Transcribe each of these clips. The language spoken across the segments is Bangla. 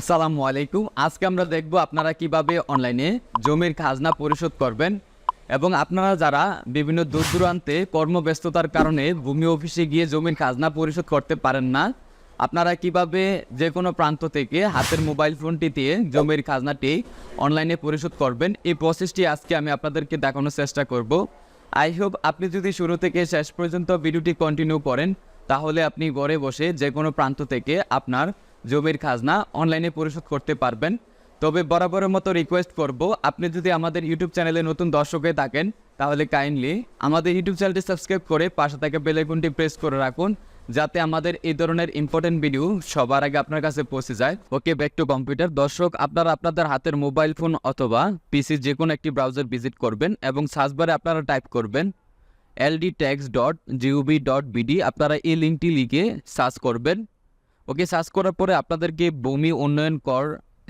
আসসালামু আলাইকুম। আজকে আমরা দেখব আপনারা কীভাবে অনলাইনে জমির খাজনা পরিশোধ করবেন এবং আপনারা যারা বিভিন্ন দূর দূরান্তে কর্মব্যস্ততার কারণে ভূমি অফিসে গিয়ে জমির খাজনা পরিশোধ করতে পারেন না, আপনারা কীভাবে যে কোনো প্রান্ত থেকে হাতের মোবাইল ফোনটি দিয়ে জমির খাজনাটি অনলাইনে পরিশোধ করবেন, এই প্রসেসটি আজকে আমি আপনাদেরকে দেখানোর চেষ্টা করব। আই হোপ আপনি যদি শুরু থেকে শেষ পর্যন্ত ভিডিওটি কন্টিনিউ করেন, তাহলে আপনি ঘরে বসে যে কোনো প্রান্ত থেকে আপনার জমির খাজনা অনলাইনে পরিশোধ করতে পারবেন। তবে বরাবরের মতো রিকোয়েস্ট করব, আপনি যদি আমাদের ইউটিউব চ্যানেলে নতুন দর্শক হয়ে থাকেন, তাহলে কাইন্ডলি আমাদের ইউটিউব চ্যানেলটি সাবস্ক্রাইব করে পাশে থাকা বেলাইকনটি প্রেস করে রাখুন, যাতে আমাদের এই ধরনের ইম্পর্টেন্ট ভিডিও সবার আগে আপনার কাছে পৌঁছে যায়। ওকে ব্যাক টু কম্পিউটার দর্শক, আপনারা আপনাদের হাতের মোবাইল ফোন অথবা পিসির যে কোনো একটি ব্রাউজার ভিজিট করবেন এবং সার্চবারে আপনারা টাইপ করবেন LD tax dot GOB dot BD আপনারা এই লিঙ্কটি লিখে সার্চ করবেন। ওকে সার্চ করার পরে আপনাদেরকে ভূমি উন্নয়ন কর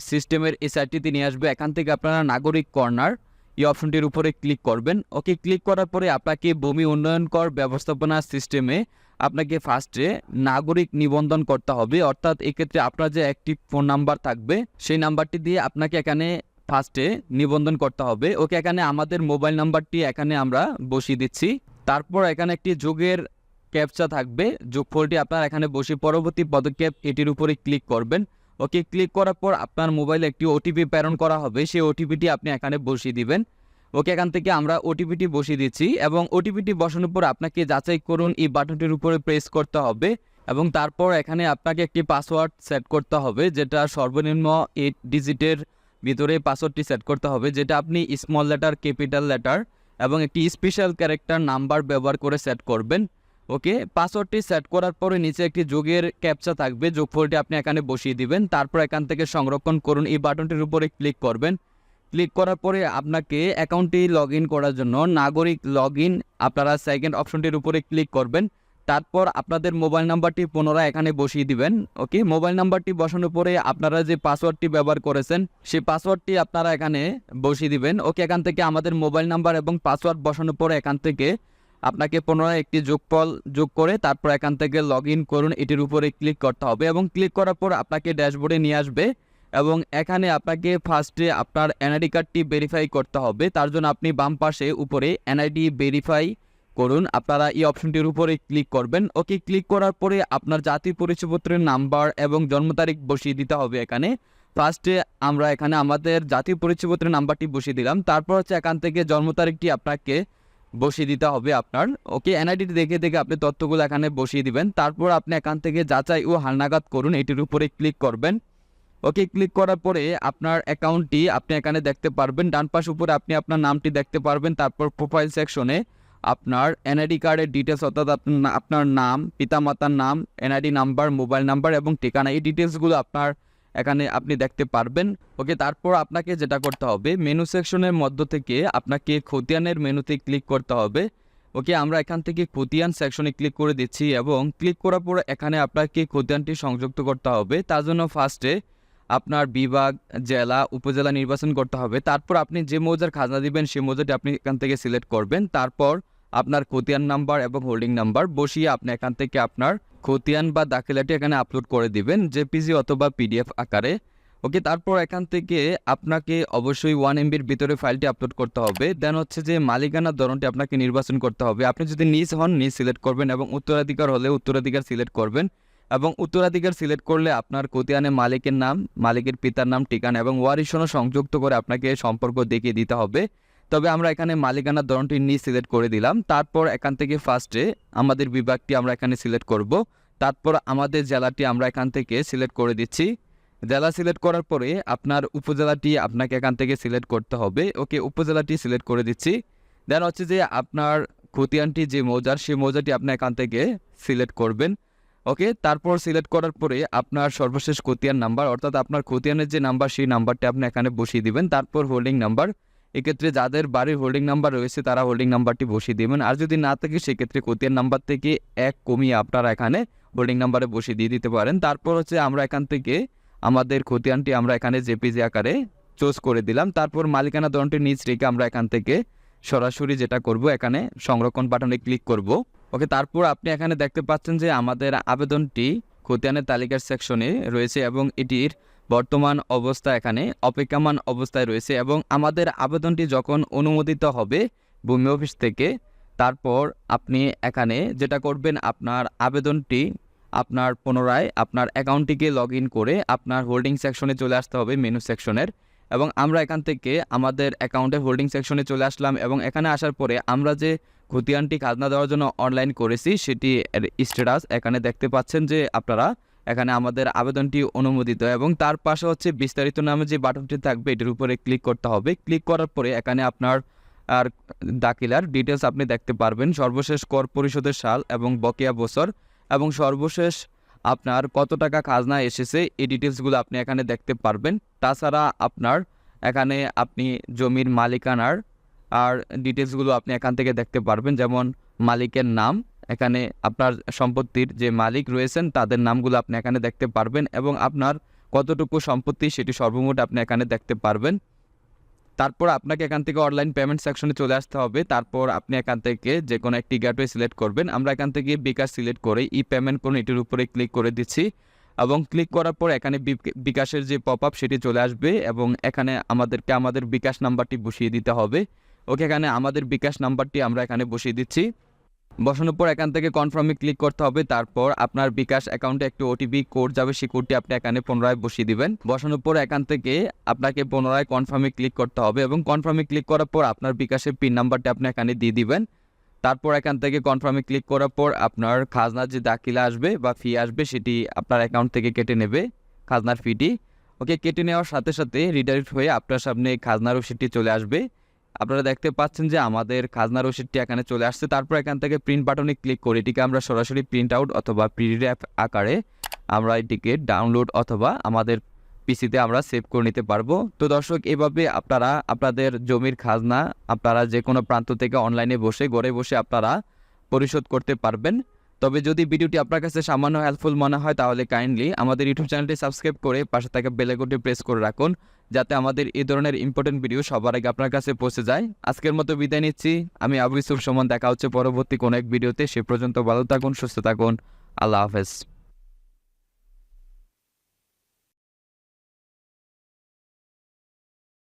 সিস্টেমের এই সাইটটিতে নিয়ে আসবে। এখান থেকে আপনারা নাগরিক কর্নার, এই অপশনটির উপরে ক্লিক করবেন। ওকে ক্লিক করার পরে আপনাকে ভূমি উন্নয়ন কর ব্যবস্থাপনা সিস্টেমে আপনাকে ফার্স্টে নাগরিক নিবন্ধন করতে হবে। অর্থাৎ এক্ষেত্রে আপনার যে একটি ফোন নাম্বার থাকবে, সেই নাম্বারটি দিয়ে আপনাকে এখানে ফার্স্টে নিবন্ধন করতে হবে। ওকে এখানে আমাদের মোবাইল নাম্বারটি এখানে আমরা বসিয়ে দিচ্ছি। তারপর এখানে একটি যোগের ক্যাপচা থাকবে। যোগফলটি আপনার এখানে বসে পরবর্তী পদক্ষেপ এটির উপরে ক্লিক করবেন। ওকে ক্লিক করার পর আপনার মোবাইলে একটি ওটিপি প্রেরণ করা হবে। সেই ওটিপিটি আপনি এখানে বসিয়ে দিবেন। ওকে এখান থেকে আমরা ওটিপিটি বসিয়ে দিচ্ছি এবং ওটিপিটি বসানোর পর আপনাকে যাচাই করুন, এই বাটনটির উপরে প্রেস করতে হবে এবং তারপর এখানে আপনাকে একটি পাসওয়ার্ড সেট করতে হবে, যেটা সর্বনিম্ন এইট ডিজিটের ভিতরে পাসওয়ার্ডটি সেট করতে হবে, যেটা আপনি স্মল লেটার ক্যাপিটাল লেটার এবং একটি স্পেশাল ক্যারেক্টার নাম্বার ব্যবহার করে সেট করবেন। ওকে? পাসওয়ার্ডটি সেট করার পরে নিচে একটি যোগের ক্যাপচা থাকবে। যোগফলটি আপনি এখানে বসিয়ে দিবেন। তারপর এখান থেকে সংরক্ষণ করুন। এই বাটনটির উপরে ক্লিক করবেন। ক্লিক করার পরে আপনাকে অ্যাকাউন্টটি লগ করার জন্য নাগরিক লগ আপনারা সেকেন্ড অপশনটির উপরে ক্লিক করবেন। তারপর আপনাদের মোবাইল নাম্বারটি পুনরায় এখানে বসিয়ে দিবেন। ওকে? মোবাইল নাম্বারটি বসানোর পরে আপনারা যে পাসওয়ার্ডটি ব্যবহার করেছেন সেই পাসওয়ার্ডটি আপনারা এখানে বসিয়ে দিবেন। ওকে? এখান থেকে আমাদের মোবাইল নাম্বার এবং পাসওয়ার্ড বসানোর পরে এখান থেকে আপনাকে পুনরায় একটি যোগফল যোগ করে তারপর এখান থেকে লগ ইন করুন, এটির উপরে ক্লিক করতে হবে এবং ক্লিক করার পর আপনাকে ড্যাশবোর্ডে নিয়ে আসবে এবং এখানে আপনাকে ফার্স্টে আপনার এনআইডি কার্ডটি ভেরিফাই করতে হবে। তার জন্য আপনি বাম পাশে উপরে এনআইডি ভেরিফাই করুন। আপনারা এই অপশনটির উপরে ক্লিক করবেন। ওকে, ক্লিক করার পরে আপনার জাতীয় পরিচয়পত্রের নাম্বার এবং জন্ম তারিখ বসিয়ে দিতে হবে এখানে। ফার্স্টে আমরা এখানে আমাদের জাতীয় পরিচয়পত্রের নাম্বারটি বসিয়ে দিলাম। তারপর হচ্ছে এখান থেকে জন্ম তারিখটি আপনাকে বসিয়ে দিতে হবে আপনার। ওকে এনআইডি দেখে দেখে আপনি তথ্যগুলো এখানে বসিয়ে দিবেন। তারপর আপনি এখান থেকে যাচাই ও হালনাগাদ করুন, এটির উপরে ক্লিক করবেন। ওকে, ক্লিক করার পরে আপনার অ্যাকাউন্টটি আপনি এখানে দেখতে পারবেন। ডান পাশ উপরে আপনি আপনার নামটি দেখতে পারবেন। তারপর প্রোফাইল সেকশনে আপনার এনআইডি কার্ডের ডিটেলস অর্থাৎ আপনার আপনার নাম, পিতামাতার নাম এনআইডি নাম্বার মোবাইল নাম্বার এবং ঠিকানা, এই ডিটেলসগুলো আপনার এখানে আপনি দেখতে পারবেন। ওকে, তারপর আপনাকে যেটা করতে হবে মেনু সেকশনের মধ্য থেকে আপনাকে খতিয়ানের মেনুতে ক্লিক করতে হবে। ওকে, আমরা এখান থেকে খতিয়ান সেকশনে ক্লিক করে দিচ্ছি এবং ক্লিক করার পর এখানে আপনাকে খতিয়ানটি সংযুক্ত করতে হবে। তার জন্য ফার্স্টে আপনার বিভাগ, জেলা, উপজেলা নির্বাচন করতে হবে। তারপর আপনি যে মৌজার খাজনা দিবেন, সেই মৌজাটি আপনি এখান থেকে সিলেক্ট করবেন। তারপর আপনার খতিয়ান নাম্বার এবং হোল্ডিং নাম্বার বসিয়ে আপনি এখান থেকে আপনার খতিয়ান বা দাখিলাটি এখানে আপলোড করে দিবেন, জেপিজি অথবা পিডিএফ আকারে। ওকে, তারপর এখান থেকে আপনাকে অবশ্যই ওয়ান এমবির ভিতরে ফাইলটি আপলোড করতে হবে। দেন হচ্ছে যে মালিকানার ধরনটি আপনাকে নির্বাচন করতে হবে। আপনি যদি নিজ হন, নিজ সিলেক্ট করবেন এবং উত্তরাধিকার হলে উত্তরাধিকার সিলেক্ট করবেন এবং উত্তরাধিকার সিলেক্ট করলে আপনার খতিয়ানে মালিকের নাম, মালিকের পিতার নাম, ঠিকানা এবং ওয়ারিশনও সংযুক্ত করে আপনাকে সম্পর্ক দেখিয়ে দিতে হবে। তবে আমরা এখানে মালিকানার ধরনটি নিয়ে সিলেক্ট করে দিলাম। তারপর এখান থেকে ফার্স্টে আমাদের বিভাগটি আমরা এখানে সিলেক্ট করব। তারপর আমাদের জেলাটি আমরা এখান থেকে সিলেক্ট করে দিচ্ছি। জেলা সিলেক্ট করার পরে আপনার উপজেলাটি আপনাকে এখান থেকে সিলেক্ট করতে হবে। ওকে, উপজেলাটি সিলেক্ট করে দিচ্ছি। দেন হচ্ছে যে আপনার খতিয়ানটি যে মৌজার, সেই মৌজাটি আপনি এখান থেকে সিলেক্ট করবেন। ওকে, তারপর সিলেক্ট করার পরে আপনার সর্বশেষ খতিয়ান নাম্বার অর্থাৎ আপনার খতিয়ানের যে নাম্বার সেই নাম্বারটি আপনি এখানে বসিয়ে দিবেন। তারপর হোল্ডিং নাম্বার এক্ষেত্রে যাদের বাড়ির হোল্ডিং নাম্বার রয়েছে, তারা হোল্ডিং নাম্বারটি বসিয়ে দেবেন। আর যদি না থাকে, সেক্ষেত্রে খতিয়ান নাম্বার থেকে এক কমিয়ে আপনারা এখানে হোল্ডিং নাম্বারে বসিয়ে দিয়ে দিতে পারেন। তারপর হচ্ছে আমরা এখান থেকে আমাদের খতিয়ানটি আমরা এখানে জেপিজি আকারে চুজ করে দিলাম। তারপর মালিকানা ধরনটি নিচ রেখে আমরা এখান থেকে সরাসরি যেটা করব, এখানে সংরক্ষণ বাটনে ক্লিক করব। ওকে তারপর আপনি এখানে দেখতে পাচ্ছেন যে আমাদের আবেদনটি খতিয়ানের তালিকার সেকশনে রয়েছে এবং এটির বর্তমান অবস্থা এখানে অপেক্ষমান অবস্থায় রয়েছে এবং আমাদের আবেদনটি যখন অনুমোদিত হবে ভূমি অফিস থেকে, তারপর আপনি এখানে যেটা করবেন, আপনার আবেদনটি আপনার পুনরায় আপনার অ্যাকাউন্টটিকে লগ করে আপনার হোল্ডিং সেকশনে চলে আসতে হবে মেনু সেকশনের এবং আমরা এখান থেকে আমাদের অ্যাকাউন্টে হোল্ডিং সেকশনে চলে আসলাম এবং এখানে আসার পরে আমরা যে খতিয়ানটি খাজনা দেওয়ার জন্য অনলাইন করেছি, সেটি স্ট্যাটাস এখানে দেখতে পাচ্ছেন যে আপনারা এখানে আমাদের আবেদনটি অনুমোদিত এবং তার পাশে হচ্ছে বিস্তারিত নামে যে বাটনটি থাকবে, এটির উপরে ক্লিক করতে হবে। ক্লিক করার পরে এখানে আপনার আর দাখিলার ডিটেলস আপনি দেখতে পারবেন। সর্বশেষ কর পরিশোধের সাল এবং বকেয়া বছর এবং সর্বশেষ আপনার কত টাকা খাজনা এসেছে, এই ডিটেলসগুলো আপনি এখানে দেখতে পারবেন। তাছাড়া আপনার এখানে আপনি জমির মালিকানার আর ডিটেলসগুলো আপনি এখান থেকে দেখতে পারবেন, যেমন মালিকের নাম এখানে আপনার সম্পত্তির যে মালিক রয়েছেন, তাদের নামগুলো আপনি এখানে দেখতে পারবেন এবং আপনার কতটুকু সম্পত্তি সেটি সর্বমোট আপনি এখানে দেখতে পারবেন। তারপর আপনাকে এখান থেকে অনলাইন পেমেন্ট সেকশনে চলে আসতে হবে। তারপর আপনি এখান থেকে যে কোনো একটি গেটওয়ে সিলেক্ট করবেন। আমরা এখান থেকে বিকাশ সিলেক্ট করে ই পেমেন্ট করুন এটির উপরে ক্লিক করে দিচ্ছি এবং ক্লিক করার পর এখানে বিকাশের যে পপ আপ সেটি চলে আসবে এবং এখানে আমাদেরকে আমাদের বিকাশ নাম্বারটি বসিয়ে দিতে হবে। ওকে, এখানে আমাদের বিকাশ নাম্বারটি আমরা এখানে বসিয়ে দিচ্ছি। বসানোর পর এখান থেকে কনফার্মে ক্লিক করতে হবে। তারপর আপনার বিকাশ অ্যাকাউন্টে একটি ওটিপি কোড যাবে। সেই কোডটি আপনি এখানে পুনরায় বসিয়ে দিবেন। বসানোর পর এখান থেকে আপনাকে পুনরায় কনফার্মে ক্লিক করতে হবে এবং কনফার্মে ক্লিক করার পর আপনার বিকাশের পিন নাম্বারটি আপনি এখানে দিয়ে দিবেন। তারপর এখান থেকে কনফার্মে ক্লিক করার পর আপনার খাজনার যে দাখিলা আসবে বা ফি আসবে, সেটি আপনার অ্যাকাউন্ট থেকে কেটে নেবে খাজনার ফিটি ওকে কেটে নেওয়ার সাথে সাথে রিডাইরেক্ট হয়ে আপনার সামনে খাজনার রসিদটি চলে আসবে। আপনারা দেখতে পাচ্ছেন যে আমাদের খাজনা রসিদটি এখানে চলে আসছে। তারপর এখান থেকে প্রিন্ট বাটনে ক্লিক করে এটিকে আমরা সরাসরি প্রিন্ট আউট অথবা পিডিএফ আকারে আমরা এটিকে ডাউনলোড অথবা আমাদের পিসিতে আমরা সেভ করে নিতে পারব। তো দর্শক, এভাবে আপনারা, আপনাদের জমির খাজনা আপনারা যে কোনো প্রান্ত থেকে অনলাইনে বসে, ঘরে বসে আপনারা পরিশোধ করতে পারবেন। তবে যদি ভিডিওটি আপনার কাছে সামান্য হেল্পফুল মনে হয়, তাহলে কাইন্ডলি আমাদের ইউটিউব চ্যানেলটি সাবস্ক্রাইব করে পাশে থাকা বেলেগুটি প্রেস করে রাখুন, যাতে আমাদের এই ধরনের ইম্পর্টেন্ট ভিডিও সবার আগে আপনার কাছে পৌঁছে যায়। আজকের মতো বিদায় নিচ্ছি। আমি আবু ইসুফ সমান দেখা হচ্ছে পরবর্তী কোনো এক ভিডিওতে সে পর্যন্ত ভালো থাকুন, সুস্থ থাকুন। আল্লাহ হাফেজ।